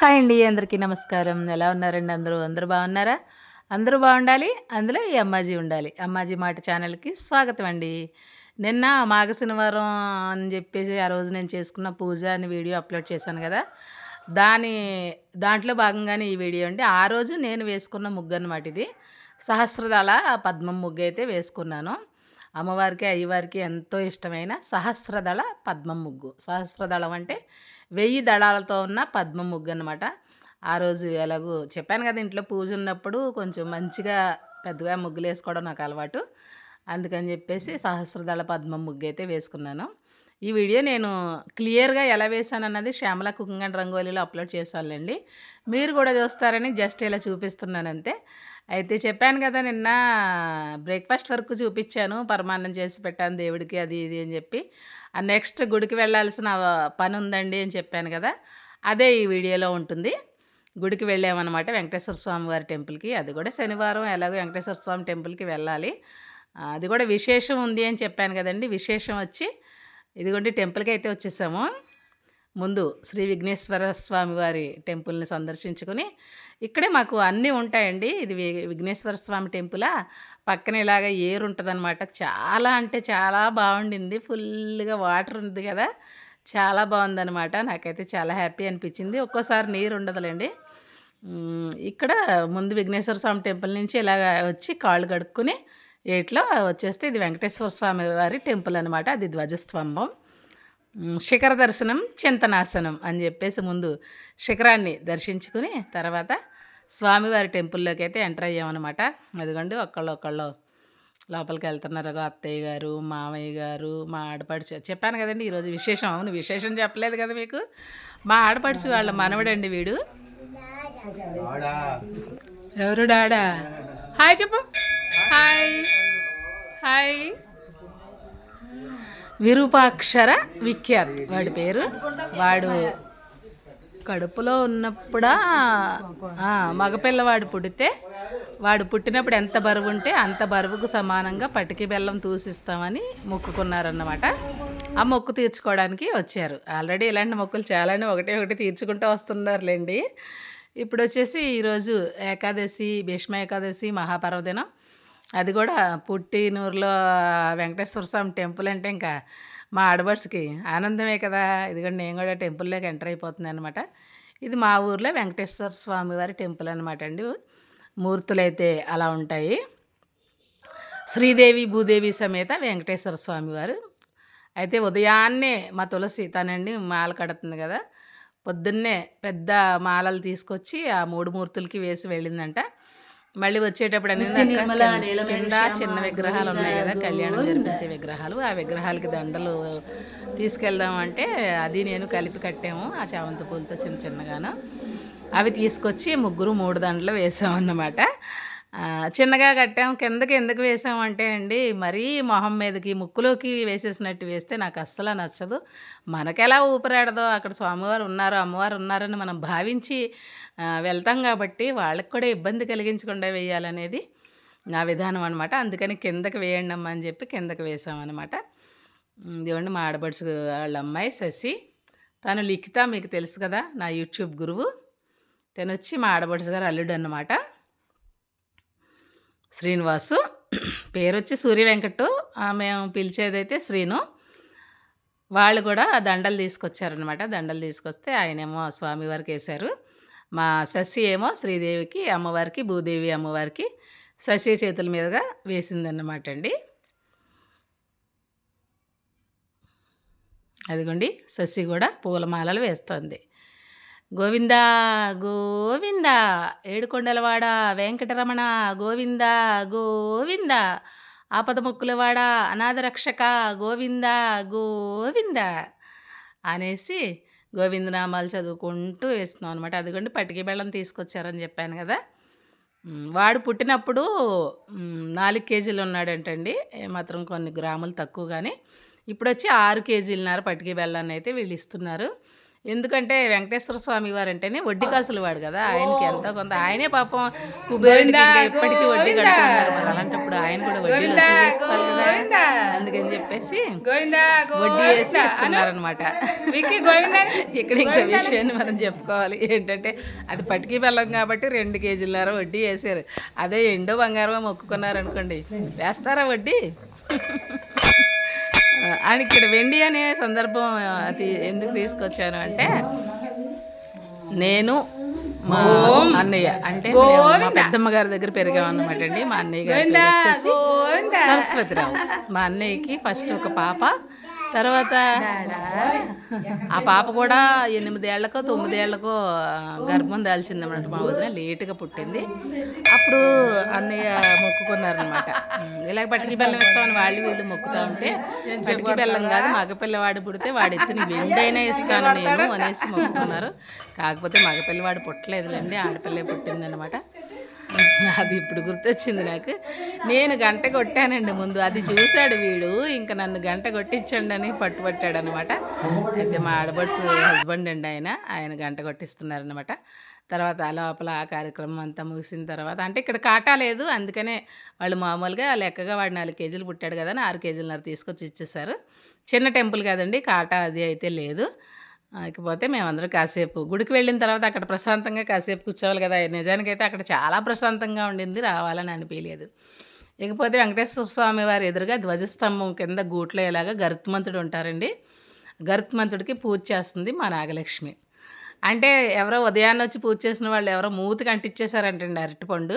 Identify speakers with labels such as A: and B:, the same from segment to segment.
A: Hi అండి అందరికీ నమస్కారం. ఎలా ఉన్నారండి అందరూ? అందరూ బాగున్నారా? అందరూ బాగుండాలి అందులో ఈ అమ్మాజీ ఉండాలి. అమ్మాజీ మాట ఛానల్కి స్వాగతం అండి. నిన్న మాఘ శనివారం అని చెప్పేసి ఆ రోజు నేను చేసుకున్న పూజ అని వీడియో అప్లోడ్ చేశాను కదా. దాని దాంట్లో భాగంగానే ఈ వీడియో అండి. ఆ రోజు నేను వేసుకున్న ముగ్గు అనమాట ఇది. సహస్రదళ పద్మం ముగ్గు అయితే వేసుకున్నాను. అమ్మవారికి అయ్యవారికి ఎంతో ఇష్టమైన సహస్రదళ పద్మం ముగ్గు. సహస్రదళం అంటే వెయ్యి దళాలతో ఉన్న పద్మ ముగ్గు అనమాట ఆ రోజు ఎలాగూ చెప్పాను కదా ఇంట్లో పూజ ఉన్నప్పుడు కొంచెం మంచిగా పెద్దగా ముగ్గులు వేసుకోవడం నాకు అలవాటు. అందుకని చెప్పేసి సహస్రదళ పద్మ ముగ్గు అయితే వేసుకున్నాను. ఈ వీడియో నేను క్లియర్గా ఎలా వేసాను అన్నది శ్యామల కుకింగ్ అండ్ రంగోలీలో అప్లోడ్ చేసానులేండి మీరు కూడా చూస్తారని జస్ట్ ఇలా చూపిస్తున్నానంతే. అయితే చెప్పాను కదా నిన్న బ్రేక్ఫాస్ట్ వరకు చూపించాను పరమాన్నం చేసి పెట్టాను దేవుడికి అది ఇది అని చెప్పి. నెక్స్ట్ గుడికి వెళ్ళాల్సిన పని ఉందండి అని చెప్పాను కదా అదే ఈ వీడియోలో ఉంటుంది. గుడికి వెళ్ళామన్నమాట వెంకటేశ్వర స్వామి వారి టెంపుల్కి. అది కూడా శనివారం ఎలాగో వెంకటేశ్వర స్వామి టెంపుల్కి వెళ్ళాలి. అది కూడా విశేషం ఉంది అని చెప్పాను కదండి విశేషం వచ్చి ఇదిగోండి టెంపుల్కి అయితే వచ్చేసాము. ముందు శ్రీ విఘ్నేశ్వర స్వామి వారి టెంపుల్ని సందర్శించుకొని ఇక్కడే మాకు అన్నీ ఉంటాయండి. ఇది విఘ్నేశ్వర స్వామి టెంపులా. పక్కన ఇలాగ ఏరు ఉంటుందన్నమాట చాలా అంటే చాలా బాగుండింది. ఫుల్గా వాటర్ ఉంది కదా. చాలా బాగుందనమాట నాకైతే చాలా హ్యాపీ అనిపించింది. ఒక్కోసారి నీరు ఉండదులేండి. ఇక్కడ ముందు విఘ్నేశ్వర స్వామి టెంపుల్ నుంచి ఇలాగ వచ్చి కాళ్ళు కడుక్కుని ఏట్లో వచ్చేస్తే ఇది వెంకటేశ్వర స్వామి వారి టెంపుల్ అనమాట అది ధ్వజస్తంభం. శిఖర దర్శనం చింతనాశనం అని చెప్పేసి ముందు శిఖరాన్ని దర్శించుకుని తర్వాత స్వామివారి టెంపుల్లోకి అయితే ఎంటర్ అయ్యామన్నమాట. అదిగోండి ఒకళ్ళు ఒకళ్ళు లోపలికి వెళ్తున్నారు. అత్తయ్య గారు మామయ్య గారు మా ఆడపడుచు. చెప్పాను కదండి ఈరోజు విశేషం. అవును విశేషం చెప్పలేదు కదా మీకు? మా ఆడపడుచు వాళ్ళ మనవడండి వీడు. ఎవరు డాడా? హాయ్ చెప్పు. హాయ్. హాయ్. విరూపాక్షర విఖ్యాత్. వాడి పేరు వాడు కడుపులో ఉన్నప్పుడా? మగపిల్లవాడు పుడితే వాడు పుట్టినప్పుడు ఎంత బరువు ఉంటే అంత బరువుకు సమానంగా పటికి బెల్లం తూసిస్తామని మొక్కుకున్నారన్నమాట. ఆ మొక్కు తీర్చుకోవడానికి వచ్చారు. ఆల్రెడీ ఇలాంటి మొక్కులు చాలానే ఒకటి ఒకటి తీర్చుకుంటూ వస్తున్నారులేండి. ఇప్పుడు వచ్చేసి ఈరోజు ఏకాదశి భీష్మ ఏకాదశి మహాపర్వదినం. అది కూడా పుట్టినూరులో వెంకటేశ్వర స్వామి టెంపుల్ అంటే ఇంకా మా ఆడబడ్స్కి ఆనందమే కదా. ఇదిగోండి నేను కూడా టెంపుల్లోకి ఎంటర్ అయిపోతుంది అనమాట ఇది మా ఊర్లో వెంకటేశ్వర స్వామి వారి టెంపుల్ అనమాట అండి. మూర్తులు అయితే అలా ఉంటాయి. శ్రీదేవి భూదేవి సమేత వెంకటేశ్వర స్వామి వారు. అయితే ఉదయాన్నే మా తులసి తనండి మాల కడుతుంది కదా. పొద్దున్నే పెద్ద మాలలు తీసుకొచ్చి ఆ మూడు మూర్తులకి వేసి వెళ్ళిందంట. మళ్ళీ వచ్చేటప్పుడు అనేది కింద చిన్న విగ్రహాలు ఉన్నాయి కదా కళ్యాణం జరిపించే విగ్రహాలు. ఆ విగ్రహాలకి దండలు తీసుకెళ్దాం అంటే అది నేను కలిపి కట్టాము ఆ చామంతి పూలతో చిన్న చిన్నగాను. అవి తీసుకొచ్చి ముగ్గురు మూడు దండలు వేసామన్నమాట. చిన్నగా కట్టాము. కిందకి ఎందుకు వేసామంటే అండి మరీ మొహం మీదకి ముక్కులోకి వేసేసినట్టు వేస్తే నాకు అస్సలు నచ్చదు. మనకెలా ఊపిరాడదో అక్కడ స్వామివారు ఉన్నారు అమ్మవారు ఉన్నారని మనం భావించి వెళ్తాం కాబట్టి వాళ్ళకి కూడా ఇబ్బంది కలిగించకుండా వేయాలనేది నా విధానం అనమాట అందుకని కిందకి వేయండి అమ్మ అని చెప్పి కిందకి వేసామన్నమాట ఇదిగోండి మా ఆడబడుచు వాళ్ళ అమ్మాయి శశి. తను లిఖిత మీకు తెలుసు కదా నా యూట్యూబ్ గురువు. తను వచ్చి మా ఆడబడుచు గారు అల్లుడు అన్నమాట. శ్రీనివాసు. పేరు వచ్చి సూర్య వెంకట్ మేము పిలిచేదైతే శ్రీను. వాళ్ళు కూడా దండలు తీసుకొచ్చారనమాట దండలు తీసుకొస్తే ఆయనేమో స్వామివారికి వేశారు. మా శశి ఏమో శ్రీదేవికి అమ్మవారికి భూదేవి అమ్మవారికి శశి చేతుల మీదుగా వేసిందన్నమాట అండి. అదిగోండి శశి కూడా పూలమాలలు వేస్తుంది. గోవింద గోవింద ఏడుకొండలవాడ వెంకటరమణ గోవింద గోవింద ఆపదముక్కులవాడ అనాథరక్షక గోవింద గోవింద అనేసి గోవిందనామాలు చదువుకుంటూ వేస్తున్నాం అనమాట అదిగోండి పటికి బెల్లం తీసుకొచ్చారని చెప్పాను కదా. వాడు పుట్టినప్పుడు నాలుగు కేజీలు ఉన్నాడంటండి. మాత్రం కొన్ని గ్రాములు తక్కువ కానీ ఇప్పుడు వచ్చి ఆరు కేజీలన్నర పటికి బెల్లాన్ని అయితే వీళ్ళు ఇస్తున్నారు. ఎందుకంటే వెంకటేశ్వర స్వామి వారు అంటేనే వడ్డీ కాసులు వాడు కదా. ఆయనకి ఎంతో కొంత. ఆయనే పాపం కుబేరుడికి ఇంకా ఇప్పటికీ వడ్డీ కడుతున్నారు. మరి అలాంటప్పుడు ఆయన కూడా వడ్డీ కదా. అందుకని చెప్పేసి వడ్డీ వేసి ఇస్తున్నారనమాట ఇక్కడ ఇంకో విషయాన్ని మనం చెప్పుకోవాలి. ఏంటంటే అది పటికి బెల్లం కాబట్టి రెండు కేజీలన్నర వడ్డీ వేసారు అదే ఎండో బంగారం మొక్కుకున్నారు అనుకోండి వేస్తారా వడ్డీ? అని ఇక్కడ వెండి అనే సందర్భం ఎందుకు తీసుకొచ్చాను అంటే నేను మా అన్నయ్య అంటే పెద్దమ్మ గారి దగ్గర పెరిగామన్నమాట అండి. మా అన్నయ్య గారి వచ్చేసి సరస్వతిరావు. మా అన్నయ్యకి ఫస్ట్ ఒక పాప తర్వాత ఆ పాప కూడా ఎనిమిదేళ్ళకో తొమ్మిదేళ్ళకో గర్భం దాల్చిందన్నమాట మా వదిన. లేటుగా పుట్టింది. అప్పుడు అన్నయ్య మొక్కుకున్నారనమాట ఇలాగ పట్టికి బెల్లం ఇస్తామని వాళ్ళు వీళ్ళు మొక్కుతా ఉంటే పట్టికి బెల్లం కాదు మగపిల్లవాడు పుడితే వాడి ఎత్తుని వెండైనా ఇస్తాను నేను అనేసి మొక్కుకున్నారు. కాకపోతే మగపిల్లవాడు పుట్టలేదులేండి ఆడపిల్లే పుట్టిందనమాట అది ఇప్పుడు గుర్తొచ్చింది నాకు. నేను గంట కొట్టానండి ముందు. అది చూశాడు వీడు. ఇంకా నన్ను గంట కొట్టించండి అని పట్టుబట్టాడు అనమాట అయితే మా ఆడబడ్స్ హస్బెండ్ అండి ఆయన. ఆయన గంట కొట్టిస్తున్నారనమాట. తర్వాత ఆ లోపల ఆ కార్యక్రమం అంతా ముగిసిన తర్వాత అంటే ఇక్కడ కాటా లేదు. అందుకనే వాళ్ళు మామూలుగా లెక్కగా వాడు నాలుగు కేజీలు పుట్టాడు కదా అని ఆరు కేజీలన్నర తీసుకొచ్చి ఇచ్చేసారు చిన్న టెంపుల్ కదండి. కాటా అది అయితే లేదు. ఇకపోతే మేమందరం కాసేపు గుడికి వెళ్ళిన తర్వాత అక్కడ ప్రశాంతంగా కాసేపు కూర్చోవాలి కదా. నిజానికైతే అక్కడ చాలా ప్రశాంతంగా ఉండింది రావాలని అనిపించలేదు ఇకపోతే వెంకటేశ్వర స్వామి వారి ఎదురుగా ధ్వజస్తంభం కింద గూట్లో ఇలాగా గరుత్మంతుడు ఉంటారండి. గరుత్మంతుడికి పూజ చేస్తుంది మా నాగలక్ష్మి. అంటే ఎవరో ఉదయాన్నే వచ్చి పూజ చేసిన వాళ్ళు ఎవరో మూతికి అంటించేశారంటండి అరటిపండు.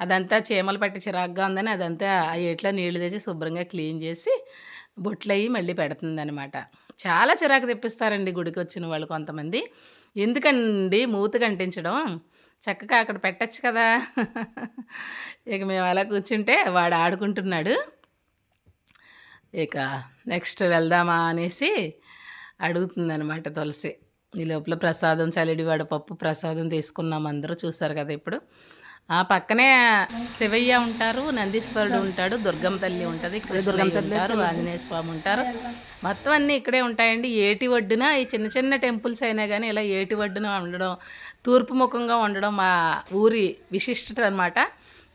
A: అదంతా చీమలు పట్టి చిరాగ్గా ఉందని అదంతా ఆ ఏట్లో నీళ్ళు తెచ్చి శుభ్రంగా క్లీన్ చేసి బొట్లు అయ్యి మళ్ళీ పెడుతుందనమాట చాలా చిరాకు తెప్పిస్తారండి గుడికి వచ్చిన వాళ్ళు కొంతమంది. ఎందుకండి మూత కంటించడం? చక్కగా అక్కడ పెట్టచ్చు కదా. ఇక మేము అలా కూర్చుంటే వాడు ఆడుకుంటున్నాడు. ఇక నెక్స్ట్ వెళ్దామా అనేసి అడుగుతుందనమాట తులసి. ఈ లోపల ప్రసాదం చలిడి వడపప్పు ప్రసాదం తీసుకున్నాం అందరూ చూసారు కదా ఇప్పుడు. ఆ పక్కనే శివయ్య ఉంటారు నందీశ్వరుడు ఉంటాడు దుర్గమ్మ తల్లి ఉంటుంది తల్లి ఉంటారు ఆంజనేయ స్వామి ఉంటారు. మొత్తం అన్నీ ఇక్కడే ఉంటాయండి. ఏటి ఒడ్డున ఈ చిన్న చిన్న టెంపుల్స్ అయినా కానీ ఇలా ఏటి ఒడ్డున ఉండడం తూర్పు ముఖంగా ఉండడం మా ఊరి విశిష్టత అనమాట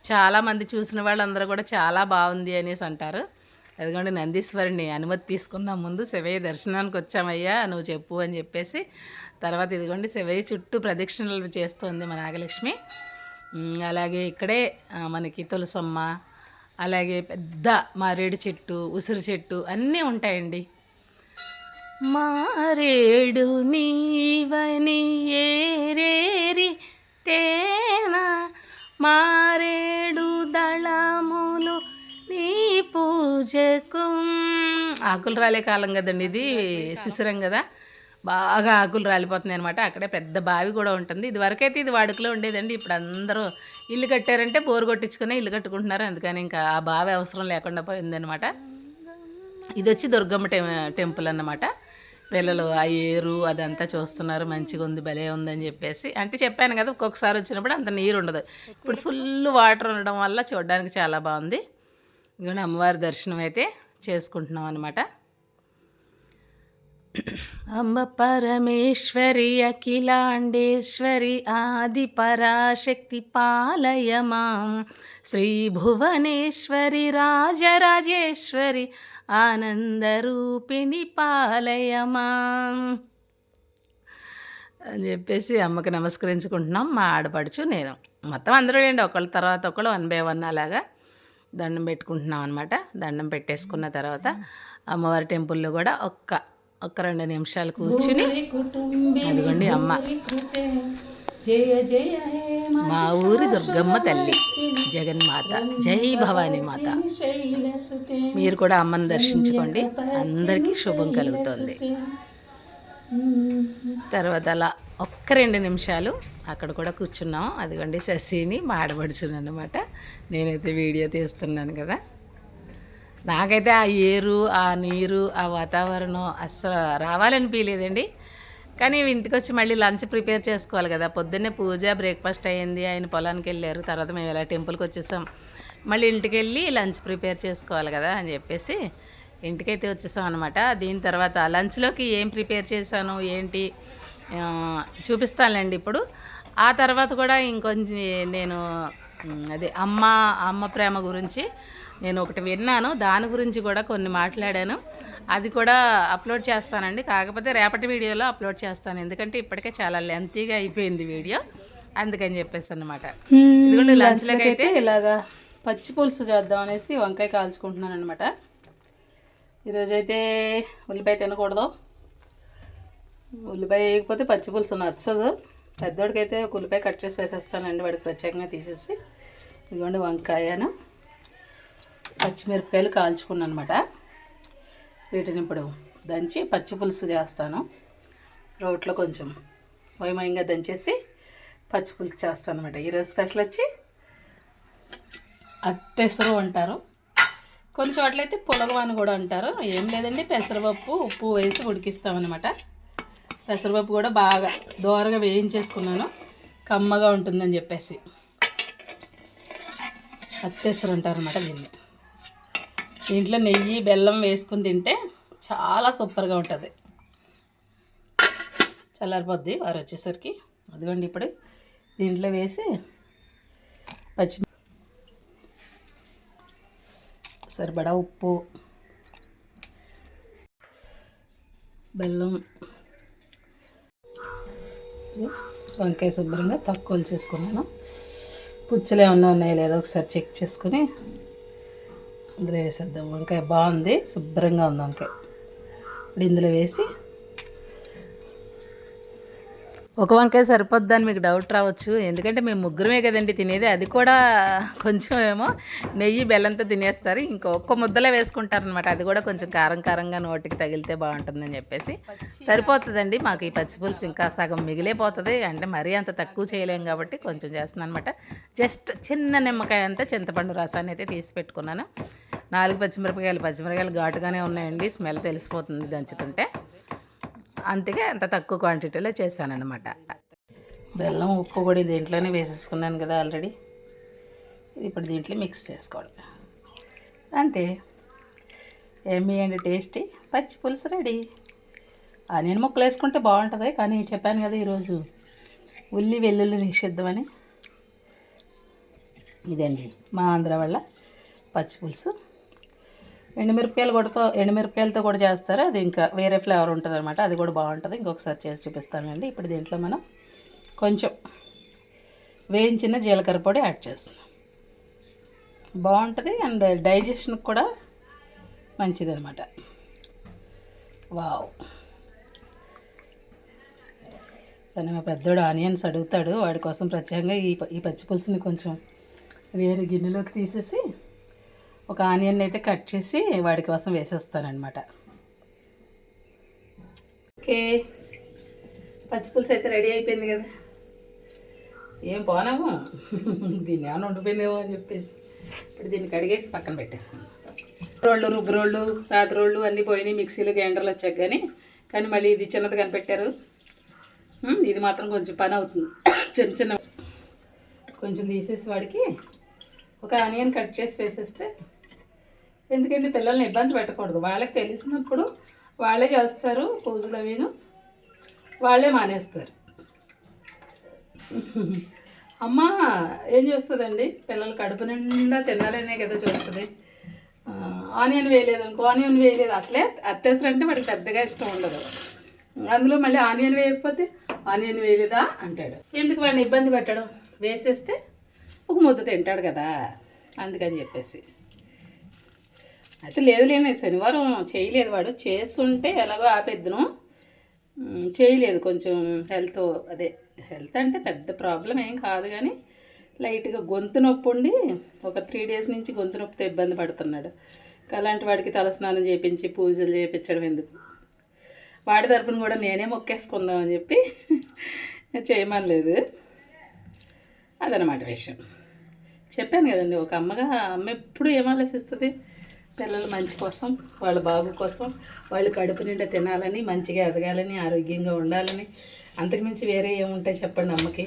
A: చాలామంది చూసిన వాళ్ళందరూ కూడా చాలా బాగుంది అనేసి అంటారు. అదిగోండి నందీశ్వరుని అనుమతి తీసుకున్నాం ముందు. శివయ్య దర్శనానికి వచ్చామయ్యా నువ్వు చెప్పు అని చెప్పేసి. తర్వాత ఇదిగోండి శివయ్య చుట్టూ ప్రదక్షిణలు చేస్తుంది మా నాగలక్ష్మి. అలాగే ఇక్కడే మనకి తులసమ్మ అలాగే పెద్ద మారేడు చెట్టు ఉసిరి చెట్టు అన్నీ ఉంటాయండి. మారేడు నీవని ఏరేరి తేన మారేడు దళములు నీ పూజకు. ఆకులు రాలే కాలం కదండి ఇది శిశిరం కదా. బాగా ఆకులు రాలిపోతున్నాయి అనమాట అక్కడే పెద్ద బావి కూడా ఉంటుంది. ఇది వరకైతే ఇది వాడుకలో ఉండేదండి. ఇప్పుడు అందరూ ఇల్లు కట్టారంటే బోరు కొట్టించుకునే ఇల్లు కట్టుకుంటున్నారు. అందుకని ఇంకా ఆ బావి అవసరం లేకుండా పోయిందనమాట ఇది వచ్చి దుర్గమ్మ టెం టెంపుల్ అన్నమాట. పిల్లలు ఆ ఏరు అదంతా చూస్తున్నారు. మంచిగా ఉంది భలే ఉందని చెప్పేసి. అంటే చెప్పాను కదా ఒక్కొక్కసారి వచ్చినప్పుడు అంత నీరు ఉండదు. ఇప్పుడు ఫుల్ వాటర్ ఉండడం వల్ల చూడడానికి చాలా బాగుంది. ఇంకా అమ్మవారి దర్శనం అయితే చేసుకుంటున్నాం అనమాట అంబ పరమేశ్వరి అఖిలాండేశ్వరి ఆది పరాశక్తి పాలయ మాం శ్రీ భువనేశ్వరి రాజరాజేశ్వరి ఆనందరూపిణి పాలయ మాం అని చెప్పేసి అమ్మకి నమస్కరించుకుంటున్నాం. మా ఆడపడుచు నేను. మొత్తం అందరూ ఏంటి ఒకళ్ళ తర్వాత ఒకళ్ళు వన్ బై వన్ అలాగా దండం పెట్టుకుంటున్నాం అనమాట దండం పెట్టేసుకున్న తర్వాత అమ్మవారి టెంపుల్లో కూడా ఒక్క ఒక్క రెండు నిమిషాలు కూర్చుని అదిగోండి అమ్మ. జయ జయ మా ఊరి దుర్గమ్మ తల్లి. జగన్మాత. జై భవానీ మాత. మీరు కూడా అమ్మని దర్శించుకోండి. అందరికీ శుభం కలుగుతుంది. తర్వాత అలా ఒక్క రెండు నిమిషాలు అక్కడ కూడా కూర్చున్నాం. అదిగోండి శశిని మాడబడుచున్నాను అనమాట నేనైతే వీడియో తీస్తున్నాను కదా. నాకైతే ఆ ఏరు ఆ నీరు ఆ వాతావరణం అస్సలు రావాలనిపించలేదండి కానీ ఇంటికి వచ్చి మళ్ళీ లంచ్ ప్రిపేర్ చేసుకోవాలి కదా. పొద్దున్నే పూజ బ్రేక్ఫాస్ట్ అయ్యింది ఆయన పొలానికి వెళ్ళారు. తర్వాత మేము ఇలా టెంపుల్కి వచ్చేసాం. మళ్ళీ ఇంటికి వెళ్ళి లంచ్ ప్రిపేర్ చేసుకోవాలి కదా అని చెప్పేసి ఇంటికైతే వచ్చేసాం అనమాట దీని తర్వాత లంచ్లోకి ఏం ప్రిపేర్ చేశాను ఏంటి చూపిస్తానులేండి ఇప్పుడు. ఆ తర్వాత కూడా ఇంకొంచెం నేను అదే అమ్మ అమ్మ ప్రేమ గురించి నేను ఒకటి విన్నాను దాని గురించి కూడా కొన్ని మాట్లాడాను. అది కూడా అప్లోడ్ చేస్తానండి. కాకపోతే రేపటి వీడియోలో అప్లోడ్ చేస్తాను. ఎందుకంటే ఇప్పటికే చాలా లెంతీగా అయిపోయింది వీడియో. అందుకని చెప్పేసి అనమాట ఇదిగోండి లంచ్లోకి అయితే ఇలాగా పచ్చి పులుసు చేద్దాం అనేసి వంకాయ కాల్చుకుంటున్నాను అనమాట ఈరోజైతే ఉల్లిపాయ తినకూడదు. ఉల్లిపాయ వేయకపోతే పచ్చి పులుసు నచ్చదు. పెద్దోడికైతే ఒక ఉల్లిపాయ కట్ చేసి వేసేస్తానండి వాడికి ప్రత్యేకంగా తీసేసి. ఇదిగోండి వంకాయను. పచ్చిమిరపకాయలు కాల్చుకున్నాను అనమాట వీటిని ఇప్పుడు దంచి పచ్చి పులుసు చేస్తాను. రోట్లో కొంచెం మయమయంగా దంచేసి పచ్చి పులుసు చేస్తాను అనమాట ఈరోజు స్పెషల్ వచ్చి అత్తెసరు అంటారు కొన్ని చోట్ల అయితే పులగం అని కూడా అంటారు. ఏం లేదండి పెసరపప్పు ఉప్పు వేసి ఉడికిస్తామన్నమాట. పెసరపప్పు కూడా బాగా దోరగా వేయించేసుకున్నాను. కమ్మగా ఉంటుందని చెప్పేసి. అత్తెసరు అంటారు అనమాట దీన్ని. దీంట్లో నెయ్యి బెల్లం వేసుకుని తింటే చాలా సూపర్గా ఉంటుంది. చల్లారిపోద్ది వారు వచ్చేసరికి. అదిగోండి ఇప్పుడు దీంట్లో వేసి పచ్చి సరిపడా ఉప్పు బెల్లం వంకాయ శుభ్రంగా తక్కువలు చేసుకున్నాను. పుచ్చులు ఏమన్నా ఉన్నాయో లేదో ఒకసారి చెక్ చేసుకుని ఇందులో వేసేద్దాం. వంకాయ బాగుంది శుభ్రంగా ఉంది వంకాయ. ఇప్పుడు ఇందులో వేసి ఒక వంకాయ సరిపోద్దని మీకు డౌట్ రావచ్చు. ఎందుకంటే మేము ముగ్గురమే కదండి తినేది. అది కూడా కొంచెం ఏమో నెయ్యి బెల్లంతో తినేస్తారు. ఇంకో ఒక్క ముద్దలే వేసుకుంటారనమాట అది కూడా కొంచెం కారం కారంగా నోటికి తగిలితే బాగుంటుందని చెప్పేసి. సరిపోతుందండి. మాకు ఈ పచ్చిపులుసు ఇంకా సగం మిగిలిపోతుంది అంటే మరీ అంత తక్కువ చేయలేం కాబట్టి కొంచెం చేస్తున్నాను అనమాట జస్ట్ చిన్న నిమ్మకాయ అంతా చింతపండు రసాన్ని అయితే తీసి పెట్టుకున్నాను. నాలుగు పచ్చిమిరపకాయలు పచ్చిమిరపకాయలు ఘాటుగానే ఉన్నాయండి. స్మెల్ తెలిసిపోతుంది దంచుతుంటే. అందుకే అంత తక్కువ క్వాంటిటీలో చేశానన్నమాట బెల్లం ఉప్పు కూడా దీంట్లోనే వేసేసుకున్నాను కదా ఆల్రెడీ ఇది ఇప్పుడు దీంట్లో మిక్స్ చేసుకోవడం అంతే. ఏమి అండి టేస్టీ పచ్చి పులుసు రెడీ ఆనియన్ ముక్కలు వేసుకుంటే బాగుంటుంది కానీ చెప్పాను కదా ఈరోజు ఉల్లి వెల్లుల్లి నిషిద్ధమని. ఇదండి మా ఆంధ్ర వల్ల పచ్చి పులుసు. ఎండుమిరపకాయలు కూడా ఎండుమిరపకాయలతో కూడా చేస్తారు. అది ఇంకా వేరే ఫ్లేవర్ ఉంటుంది అనమాట అది కూడా బాగుంటుంది. ఇంకొకసారి చేసి చూపిస్తానండి ఇప్పుడు దీంట్లో మనం కొంచెం వేయించిన జీలకర్ర పొడి యాడ్ చేస్తున్నాం. బాగుంటుంది. అండ్ డైజెషన్కి కూడా మంచిది అనమాట వావ్. కానీ మా పెద్దోడు ఆనియన్స్ అడుగుతాడు. వాడి కోసం ప్రత్యేకంగా ఈ ప- ఈ పచ్చి పులుసుని కొంచెం వేరే గిన్నెలోకి తీసేసి ఒక ఆనియన్ అయితే కట్ చేసి వాడి కోసం వేసేస్తానమాట ఓకే. పచ్చి పులుసు అయితే రెడీ అయిపోయింది కదా. ఏం పోనాము. దీన్ని ఏమైనా ఉండిపోయిందేమో అని చెప్పేసి. ఇప్పుడు దీన్ని కడిగేసి పక్కన పెట్టేసుకున్నాం రోళ్ళు రుబ్బు రోళ్ళు రాతి రోళ్ళు అన్నీ పోయినాయి మిక్సీలో గ్రైండర్లు వచ్చాక కానీ. కానీ మళ్ళీ ఇది చిన్నది కనిపెట్టారు. ఇది మాత్రం కొంచెం పని అవుతుంది. చిన్న చిన్న. కొంచెం తీసేసి వాడికి ఒక ఆనియన్ కట్ చేసి వేసేస్తే ఎందుకంటే పిల్లల్ని ఇబ్బంది పెట్టకూడదు. వాళ్ళకి తెలిసినప్పుడు వాళ్ళే చేస్తారు పూజలు అవిను. వాళ్ళే మానేస్తారు. అమ్మ ఏం చేస్తుందండి? పిల్లలు కడుపు నిండా తినాలనే కదా చూస్తుంది. ఆనియన్ వేయలేదు అనుకో ఆనియన్ వేయలేదు. అసలే అత్తేసరి అంటే వాడికి పెద్దగా ఇష్టం ఉండదు. అందులో మళ్ళీ ఆనియన్ వేయకపోతే ఆనియన్ వేయలేదా అంటాడు. ఎందుకు వాడిని ఇబ్బంది పెట్టడం? వేసేస్తే ఒక ముద్ద తింటాడు కదా. అందుకని చెప్పేసి. అయితే లేదు లేని శనివారం చేయలేదు వాడు. చేస్తుంటే ఎలాగో ఆపేద్దును. చేయలేదు కొంచెం హెల్త్ అదే హెల్త్ అంటే పెద్ద ప్రాబ్లం ఏం కాదు కానీ లైట్గా గొంతు నొప్పి ఉండి ఒక త్రీ డేస్ నుంచి గొంతు నొప్పితో ఇబ్బంది పడుతున్నాడు. అలాంటి వాడికి తలస్నానం చేయించి పూజలు చేయించడం ఎందుకు? వాడి తరపున కూడా నేనే మొక్కేసుకుందామని చెప్పి చేయమనలేదు. అదనమాట విషయం. చెప్పాను కదండి ఒక అమ్మగా అమ్మ ఎప్పుడు ఏం ఆలోచిస్తుంది? పిల్లల మంచి కోసం వాళ్ళ బాగు కోసం వాళ్ళు కడుపు నిండా తినాలని మంచిగా ఎదగాలని ఆరోగ్యంగా ఉండాలని. అంతకుమించి వేరే ఏముంటాయి చెప్పండి అమ్మకి?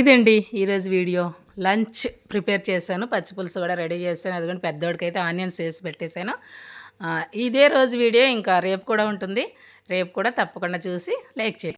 A: ఇదండి ఈరోజు వీడియో. లంచ్ ప్రిపేర్ చేశాను పచ్చి పులుసు కూడా రెడీ చేశాను. అదిగోండి పెద్దోడికైతే అయితే ఆనియన్స్ వేసి పెట్టేశాను. ఇదే రోజు వీడియో ఇంకా రేపు కూడా ఉంటుంది. రేపు కూడా తప్పకుండా చూసి లైక్ చేయండి.